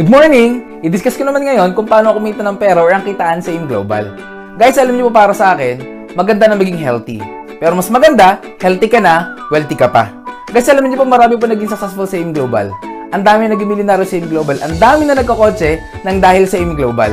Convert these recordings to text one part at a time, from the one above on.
Good morning! I-discuss ko naman ngayon kung paano kumita ng pera or ang kitaan sa AIM Global. Guys, alam niyo po para sa akin, maganda na maging healthy. Pero mas maganda, healthy ka na, wealthy ka pa. Guys, alam niyo po marami po naging successful sa AIM Global. Ang dami naging milyonaryo sa AIM Global. Ang dami na nagkakotse ng dahil sa AIM Global.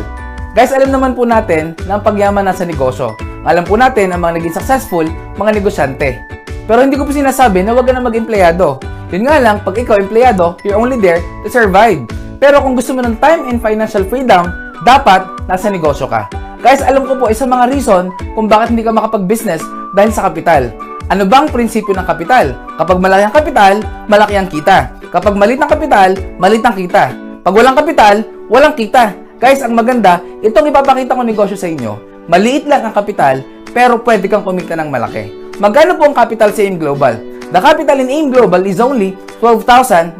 Guys, alam naman po natin na ang pagyaman nasa negosyo. Alam po natin ang mga naging successful, mga negosyante. Pero hindi ko po sinasabi na huwag ka na mag-empleyado. Yun nga lang, pag ikaw empleyado, you're only there to survive. Pero kung gusto mo ng time and financial freedom, dapat nasa negosyo ka. Guys, alam ko po isa mga reason kung bakit hindi ka makapag-business dahil sa kapital. Ano bang prinsipyo ng kapital? Kapag malaki ang kapital, malaki ang kita. Kapag maliit ang kapital, maliit ang kita. Pag walang kapital, walang kita. Guys, ang maganda, itong ipapakita ko negosyo sa inyo, maliit lang ang kapital, pero pwede kang kumita ng malaki. Magkano po ang capital sa AIM Global? The capital in AIM Global is only 12,980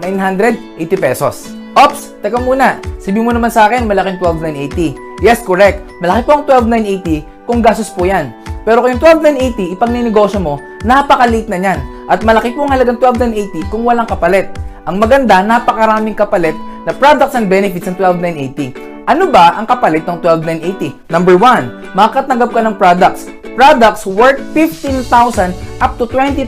pesos. Ops, teka muna. Sabi mo naman sa akin, malaking 12,980. Yes, correct. Malaki po ang 12,980 kung gastos po yan. Pero kung yung 12,980, ipang ninegosyo mo, napakaliit na yan. At malaki po ang halagang 12,980 kung walang kapalit. Ang maganda, napakaraming kapalit na products and benefits ng 12,980. Ano ba ang kapalit ng 12,980? Number 1, makatanggap ka ng products. Products worth 15,000 up to 20,000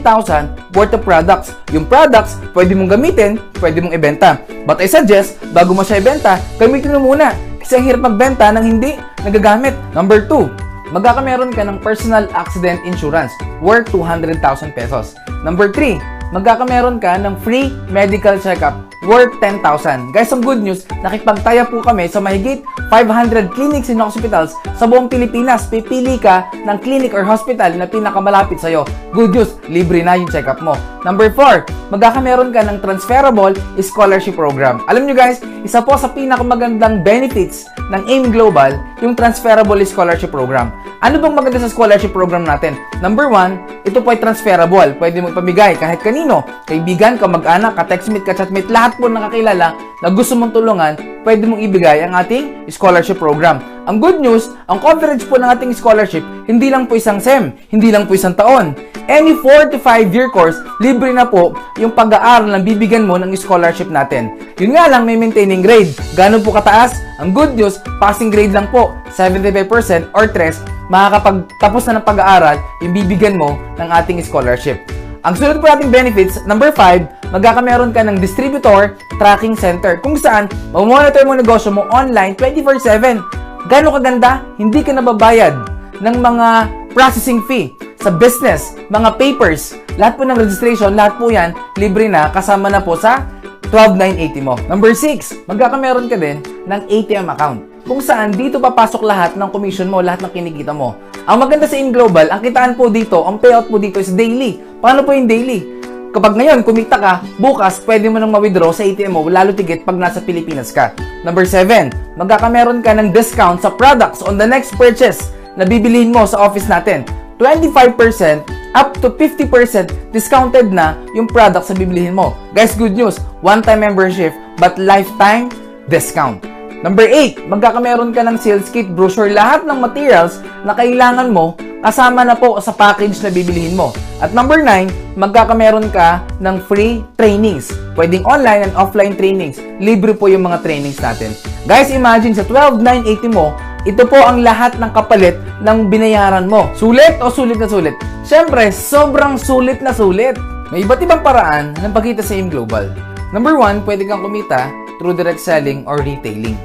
worth of products. Yung products, pwede mong gamitin, pwede mong ibenta. But I suggest, bago mo siya ibenta, gamitin mo muna. Kasi ang hirap magbenta nang hindi nagagamit. Number 2, magkakameron ka ng personal accident insurance worth 200,000 pesos. Number 3, magkakameron ka ng free medical checkup worth 10,000. Guys, ang good news, nakipagtaya po kami sa mahigit 500 clinics and hospitals sa buong Pilipinas. Pipili ka ng clinic or hospital na pinakamalapit sa'yo. Good news, libre na yung checkup mo. Number 4, magkakameron ka ng transferable scholarship program. Alam nyo guys, isa po sa pinakamagandang benefits ng AIM Global, yung transferable scholarship program. Ano bang maganda sa scholarship program natin? Number 1, ito po ay transferable. Pwede mo ipamigay kahit kanino. Kaibigan, kamag-anak, ka-textmate, ka-chatmate, lahat po nakakilala na gusto mong tulungan, pwede mong ibigay ang ating scholarship program. Ang good news, ang coverage po ng ating scholarship, hindi lang po isang SEM, hindi lang po isang taon. Any 4 to 5 year course, libre na po yung pag-aaral na bibigyan mo ng scholarship natin. Yun nga lang, may maintaining grade. Gano'n po kataas? Ang good news, passing grade lang po, 75% or 3, makakapagtapos na ng pag-aaral yung bibigyan mo ng ating scholarship. Ang sunod po nating benefits, number 5, magkakameron ka ng distributor tracking center kung saan mamonitor mo negosyo mo online 24-7. Gano'ng kaganda, hindi ka nababayad ng mga processing fee sa business, mga papers, lahat po ng registration, lahat po yan, libre na, kasama na po sa 12,980 mo. Number 6, magkakameron ka din ng ATM account kung saan dito papasok lahat ng commission mo, lahat ng kinikita mo. Ang maganda sa In Global, ang kitaan po dito, ang payout po dito is daily. Paano po yung daily? Kapag ngayon, kumita ka, bukas, pwede mo nang ma-withdraw sa ATM mo, lalo tigit pag nasa Pilipinas ka. Number 7, magkakameron ka ng discount sa products on the next purchase na bibilihin mo sa office natin. 25% up to 50% discounted na yung products na bibilihin mo. Guys, good news, one-time membership but lifetime discount. Number 8, magkakameron ka ng sales kit, brochure, lahat ng materials na kailangan mo kasama na po sa package na bibilihin mo. At number 9, magkakameron ka ng free trainings. Pwedeng online and offline trainings. Libre po yung mga trainings natin. Guys, imagine sa 12,980 mo, ito po ang lahat ng kapalit ng binayaran mo. Sulit o sulit na sulit? Siyempre, sobrang sulit na sulit. May iba't ibang paraan ng pagkita sa AIM Global. Number 1, pwede kang kumita through direct selling or retailing.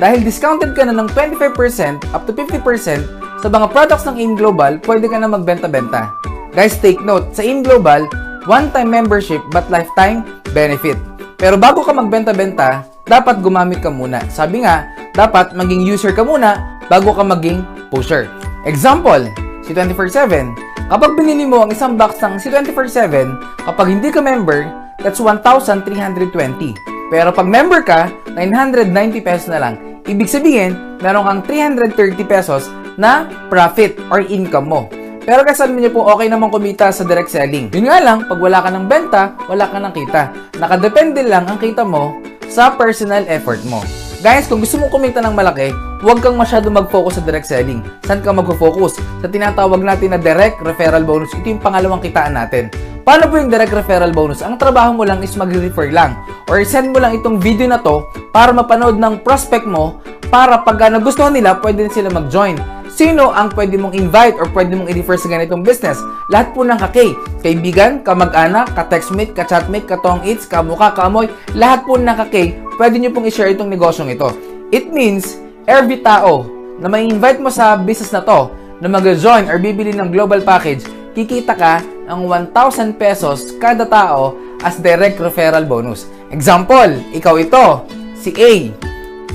Dahil discounted ka na ng 25% up to 50% sa mga products ng AIM Global, pwede ka na magbenta-benta. Guys, take note, sa AIM Global, one-time membership but lifetime benefit. Pero bago ka magbenta-benta, dapat gumamit ka muna. Sabi nga, dapat maging user ka muna bago ka maging pusher. Example, si 24/7. Kapag binili mo ang isang box ng si 24/7, kapag hindi ka member, that's 1,320. Pero pag member ka, 990 pesos na lang. Ibig sabihin, meron kang 330 pesos na profit or income mo. Pero kasi alam niyo po, okay naman kumita sa direct selling. Yun nga lang, pag wala ka ng benta, wala ka ng kita. Nakadepende lang ang kita mo sa personal effort mo. Guys, kung gusto mong kumita ng malaki, huwag kang masyado mag-focus sa direct selling. Saan ka mag-focus? Sa tinatawag natin na direct referral bonus. Ito yung pangalawang kitaan natin. Paano po yung direct referral bonus? Ang trabaho mo lang is mag-refer lang. Or send mo lang itong video na to para mapanood ng prospect mo para pag uh, nagustuhan nila, pwede din sila mag-join. Sino ang pwede mong invite or pwede mong i-refer sa ganitong business? Lahat po ng kake. Kaibigan, kamag-anak, ka-textmate, ka-chatmate, ka-tong-its, kamuka, kaamoy, lahat po ng kake, pwede nyo pong i-share itong negosyong ito. It means, every tao na may invite mo sa business na to, na mag-join or bibili ng global package, kikita ka ng 1,000 pesos kada tao as direct referral bonus. Example, ikaw ito, si A.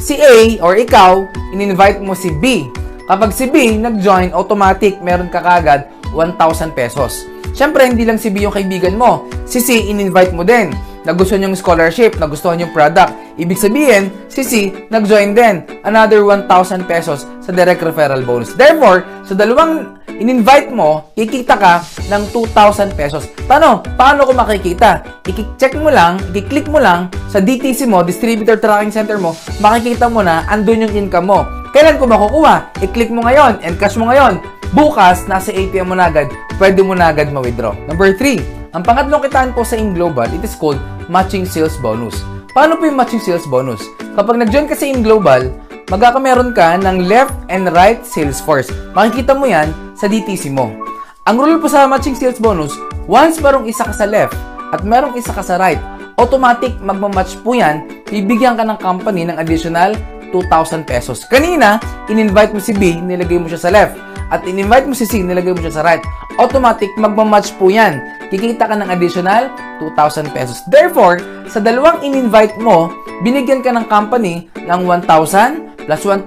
Si A or ikaw, in-invite mo si B. Kapag si B nag-join, automatic meron ka kagad 1,000 pesos. Siyempre, hindi lang si B yung kaibigan mo. Si C, in-invite mo din. Nagustuhan yung scholarship, nagustuhan yung product. Ibig sabihin, si C, nag-join din. Another 1,000 pesos sa direct referral bonus. Therefore, sa dalawang in-invite mo, kikita ka ng 2,000 pesos. Paano? Paano ko makikita? I-check mo lang, i-click mo lang sa DTC mo, Distributor Tracking Center mo, makikita mo na andun yung income mo. Kailan ko makukuha? I-click mo ngayon, encash mo ngayon. Bukas, nasa ATM mo na agad, pwede mo na agad ma-withdraw. Number 3, ang pangatlong kitaan po sa InGlobal, it is called Matching Sales Bonus. Paano po yung Matching Sales Bonus? Kapag nag-join ka sa InGlobal, magkakameron ka ng left and right sales force. Makikita mo yan sa DTC mo. Ang rule po sa matching sales bonus, once merong isa ka sa left at merong isa ka sa right, automatic magmamatch po yan, bibigyan ka ng company ng additional 2,000 pesos. Kanina, in-invite mo si B, nilagay mo siya sa left. At in-invite mo si C, nilagay mo siya sa right. Automatic, magmamatch po yan. Kikita ka ng additional 2,000 pesos. Therefore, sa dalawang in-invite mo, binigyan ka ng company ng 1,000 plus 1,000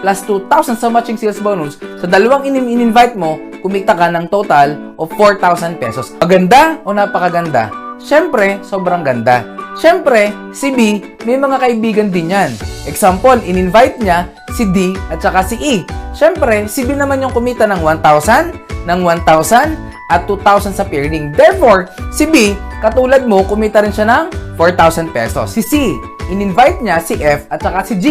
plus 2,000 sa matching sales bonus. Sa dalawang in-invite mo, kumita ka ng total of 4,000 pesos. Maganda o napakaganda? Siyempre, sobrang ganda. Siyempre, si B, may mga kaibigan din yan. Example, in-invite niya si D at saka si E. Siyempre, si B naman yung kumita ng 1,000, ng 1,000, at 2,000 sa pairing. Therefore, si B, katulad mo, kumita rin siya ng 4,000 pesos. Si C, in-invite niya si F at saka si G.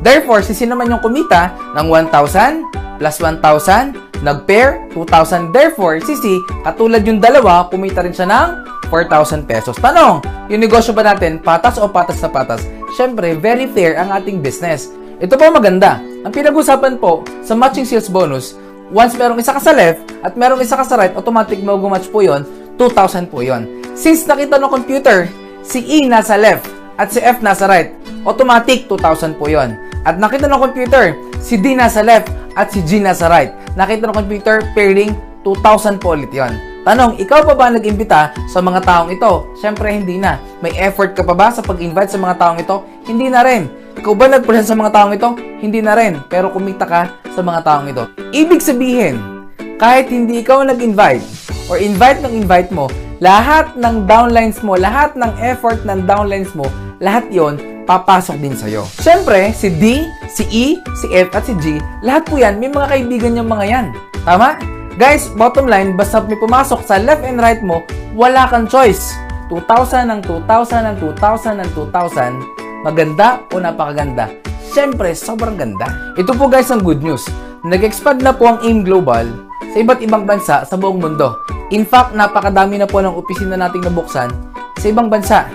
Therefore, si C naman yung kumita ng 1,000 plus 1,000, nag-pair, 2,000. Therefore, si C, katulad yung dalawa, kumita rin siya ng 4,000 pesos. Tanong, yung negosyo ba natin, patas o patas sa patas? Siyempre, very fair ang ating business. Ito po maganda. Ang pinag-usapan po sa matching sales bonus, once merong isa ka sa left at merong isa ka sa right, automatic mag-match po yon 2,000 po yon. Since nakita ng computer, si E nasa left at si F nasa right, automatic 2,000 po yon. At nakita ng computer, si D nasa left at si G nasa right. Nakita ng computer, pairing 2,000 po ulit yon. Tanong, ikaw pa ba nag-imbita sa mga taong ito? Siyempre, hindi na. May effort ka pa ba sa pag-invite sa mga taong ito? Hindi na rin. Ikaw ba nag-present sa mga taong ito? Hindi na rin. Pero kumita ka sa mga taong ito. Ibig sabihin, kahit hindi ikaw nag-invite or invite ng invite mo, lahat ng downlines mo, lahat ng effort ng downlines mo, lahat yon papasok din sa'yo. Siyempre, si D, si E, si F, at si G, lahat po yan, may mga kaibigan yung mga yan. Tama? Guys, bottom line, basta may pumasok sa left and right mo, wala kang choice. 2,000 ng 2,000 ng 2,000 ng 2,000, maganda o napakaganda? Siyempre, sobrang ganda. Ito po guys ang good news. Nag-expand na po ang AIM Global sa iba't ibang bansa sa buong mundo. In fact, napakadami na po ng opisina nating nabuksan sa ibang bansa.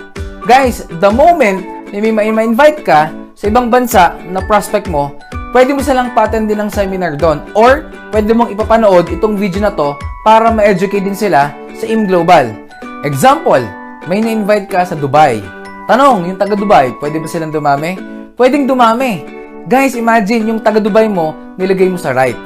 Guys, the moment na may ma-invite ka sa ibang bansa na prospect mo, pwede mo silang pattern din ng seminar doon. Or, pwede mong ipapanood itong video na to para ma-educate din sila sa IM Global. Example, may na-invite ka sa Dubai. Tanong, yung taga Dubai, pwede ba silang dumami? Pwedeng dumami. Guys, imagine yung taga Dubai mo, nilagay mo sa right.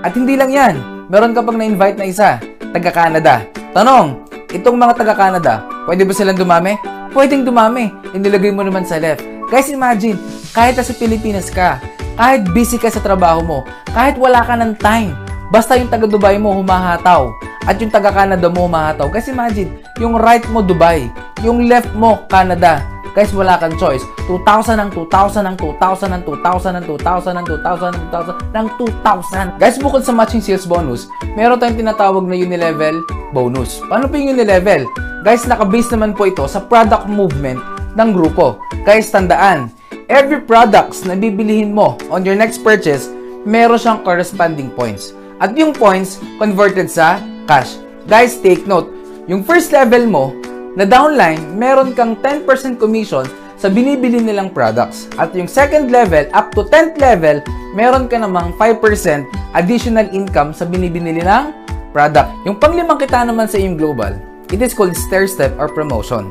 At hindi lang yan, meron ka pang na-invite na isa, taga Canada. Tanong, itong mga taga Canada, pwede ba silang dumami? Pwedeng dumami, inilagay mo naman sa left. Guys, imagine, kahit sa Pilipinas ka, kahit busy ka sa trabaho mo, kahit wala ka ng time, basta yung taga Dubai mo humahataw at yung taga Canada mo humahataw. Kasi imagine, yung right mo Dubai, yung left mo Canada. Guys, wala kang choice. 2,000 ng 2,000 ng 2,000 ng 2,000 ng 2,000 ng 2,000 ng 2,000 ng 2,000. Guys, bukod sa matching sales bonus, meron tayong tinatawag na unilevel bonus. Paano po yung unilevel? Guys, nakabase naman po ito sa product movement ng grupo. Guys, tandaan, every products na bibilihin mo on your next purchase, meron siyang corresponding points. At yung points, converted sa cash. Guys, take note. Yung first level mo, na downline, meron kang 10% commission sa binibili nilang products. At yung second level, up to 10th level, meron ka namang 5% additional income sa binibili nilang product. Yung panglimang kita naman sa yung global, it is called stair step or promotion.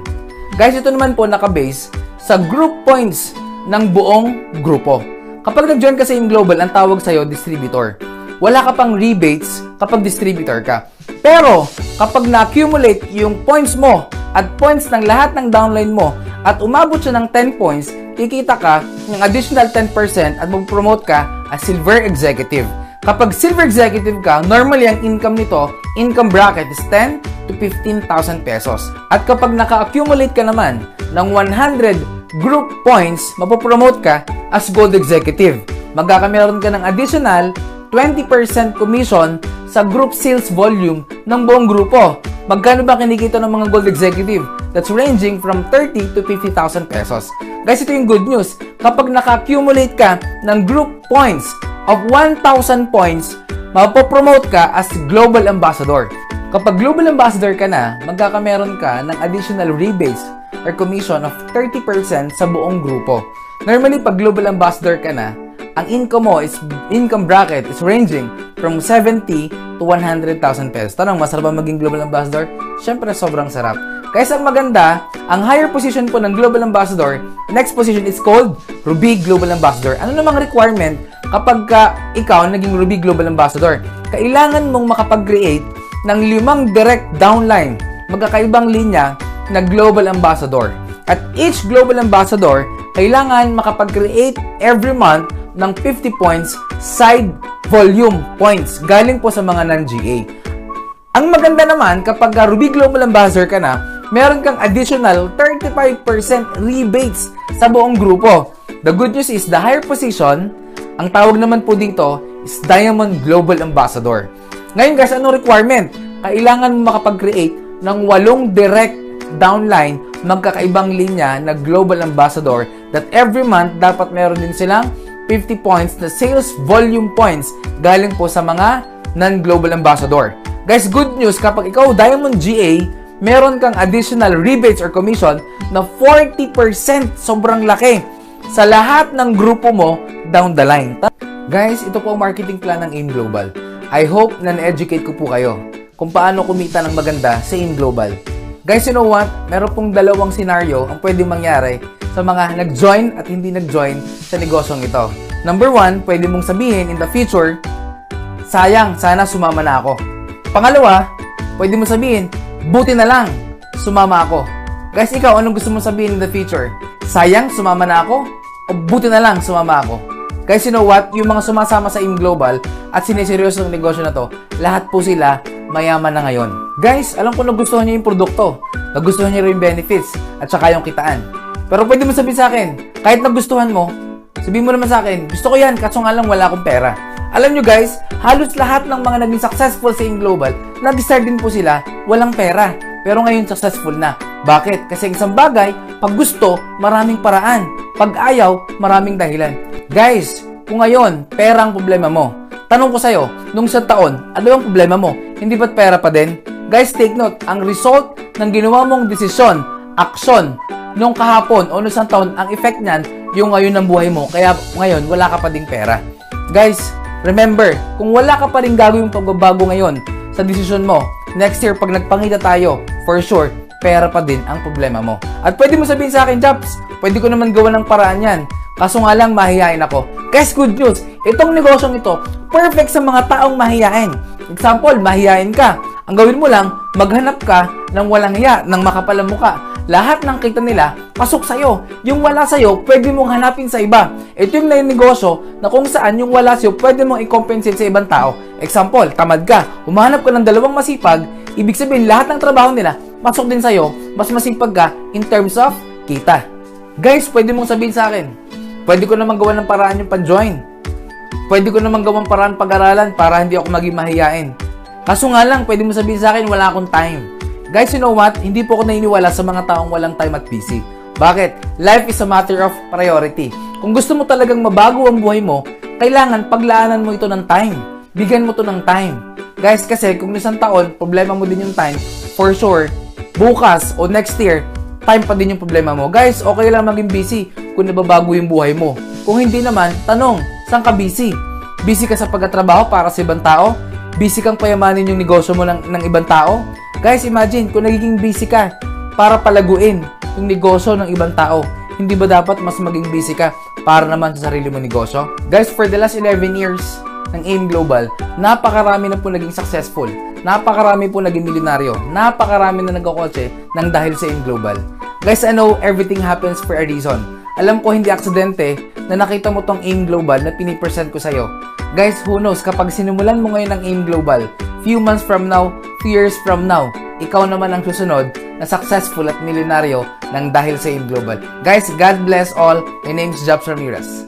Guys, ito naman po nakabase sa group points ng buong grupo. Kapag nag-join ka sa yung global, ang tawag sa'yo distributor. Wala ka pang rebates kapag distributor ka. Pero, kapag na-accumulate yung points mo at points ng lahat ng downline mo at umabot siya ng 10 points, kikita ka ng additional 10% at mag-promote ka as silver executive. Kapag silver executive ka, normally ang income nito, income bracket is 10 to 15,000 pesos. At kapag naka-accumulate ka naman ng 100 group points, mapopromote ka as gold executive. Magkakameron ka ng additional 20% commission sa group sales volume ng buong grupo. Magkano ba kinikita ng mga gold executive? That's ranging from 30 to 50,000 pesos. Guys, ito yung good news. Kapag naka-accumulate ka ng group points of 1,000 points, mapopromote ka as global ambassador. Kapag global ambassador ka na, magkakameron ka ng additional rebates or commission of 30% sa buong grupo. Normally, pag global ambassador ka na, ang income mo is income bracket is ranging from 70 to 100,000 pesos. Tanong, masarap ba maging global ambassador? Siyempre, sobrang sarap. Kaya ang maganda, ang higher position po ng global ambassador, next position is called Ruby Global Ambassador. Ano namang requirement kapag ka ikaw naging Ruby Global Ambassador? Kailangan mong makapag-create ng limang direct downline, magkakaibang linya na Global Ambassador. At each Global Ambassador, kailangan makapag-create every month ng 50 points side volume points galing po sa mga non-GA. Ang maganda naman kapag Ruby Global Ambassador ka na, meron kang additional 35% rebates sa buong grupo. The good news is the higher position, ang tawag naman po dito is Diamond Global Ambassador. Ngayon guys, ano requirement? Kailangan mo makapag-create ng walong direct downline magkakaibang linya na Global Ambassador that every month dapat meron din silang 50 points na sales volume points galing po sa mga non-global ambassador. Guys, good news, kapag ikaw Diamond GA, meron kang additional rebates or commission na 40%, sobrang laki, sa lahat ng grupo mo down the line. Guys, ito po ang marketing plan ng AIM Global. I hope na na-educate ko po kayo kung paano kumita ng maganda sa AIM Global. Guys, you know what? Meron pong dalawang senaryo ang pwedeng mangyari sa mga nag-join at hindi nag-join sa negosyong ito. Number one, pwede mong sabihin in the future, sayang, sana sumama na ako. Pangalawa, pwede mong sabihin, buti na lang, sumama ako. Guys, ikaw, anong gusto mong sabihin in the future? Sayang, sumama na ako? O buti na lang, sumama ako? Guys, you know what? Yung mga sumasama sa IM Global at sineseryoso ng negosyo na to, lahat po sila mayaman na ngayon. Guys, alam ko nagustuhan niyo yung produkto. Nagustuhan niyo rin yung benefits at saka yung kitaan. Pero pwede mo sabihin sa akin, kahit nagustuhan mo, sabihin mo naman sa akin, gusto ko yan, kaso nga lang wala akong pera. Alam nyo guys, halos lahat ng mga naging successful sa In Global, nag-start din po sila, walang pera. Pero ngayon successful na. Bakit? Kasi isang bagay, pag gusto, maraming paraan. Pag ayaw, maraming dahilan. Guys, kung ngayon, pera ang problema mo, tanong ko sa'yo, nung sa taon, ano ang problema mo? Hindi ba't pera pa din? Guys, take note, ang result ng ginawa mong desisyon, aksyon, nung kahapon o nung isang taon, ang effect niyan, yung ngayon ng buhay mo. Kaya ngayon, wala ka pa ding pera. Guys, remember, kung wala ka pa rin gagawin pagbabago ngayon sa desisyon mo, next year, pag nagpangita tayo, for sure, pera pa din ang problema mo. At pwede mo sabihin sa akin, Japs, pwede ko naman gawa ng paraan yan. Kaso nga lang, mahihain ako. Guys, good news, itong negosyong ito, perfect sa mga taong mahihain. Example, mahihain ka. Ang gawin mo lang, maghanap ka ng walang hiya, ng makapalang muka lahat ng kita nila pasok sa'yo. Yung wala sa'yo, pwede mong hanapin sa iba. Ito yung negosyo na kung saan yung wala sa'yo, pwede mong i-compensate sa ibang tao. Example, tamad ka, humahanap ka ng dalawang masipag, ibig sabihin lahat ng trabaho nila, pasok din sa'yo, mas masipag ka in terms of kita. Guys, pwede mong sabihin sa akin, pwede ko naman gawa ng paraan yung pan-join. Pwede ko naman gawang paraan pag-aralan para hindi ako maging mahiyain. Kaso nga lang, pwede mo sabihin sa akin, wala akong time. Guys, you know what? Hindi po ako naniniwala sa mga taong walang time at busy. Bakit? Life is a matter of priority. Kung gusto mo talagang mabago ang buhay mo, kailangan paglaanan mo ito ng time. Bigyan mo to ng time. Guys, kasi kung isang taon, problema mo din yung time, for sure, bukas o next year, time pa din yung problema mo. Guys, okay lang maging busy kung nababago yung buhay mo. Kung hindi naman, tanong, saan ka busy? Busy ka sa pagtatrabaho para sa ibang tao? Busy kang payamanin yung negosyo mo ng, ng ibang tao? Guys, imagine, kung nagiging busy ka para palaguin yung negosyo ng ibang tao, hindi ba dapat mas maging busy ka para naman sa sarili mo negosyo? Guys, for the last 11 years ng AIM Global, napakarami na po naging successful. Napakarami po naging milyonaryo. Napakarami na nagkakotse ng dahil sa AIM Global. Guys, I know everything happens for a reason. Alam ko hindi aksidente na nakita mo tong AIM Global na pinipresent ko sa'yo. Guys, who knows, kapag sinimulan mo ngayon ng AIM Global, few months from now, few years from now, ikaw naman ang susunod na successful at milyonaryo ng dahil sa AIM Global. Guys, God bless all. My name is Jobs Ramirez.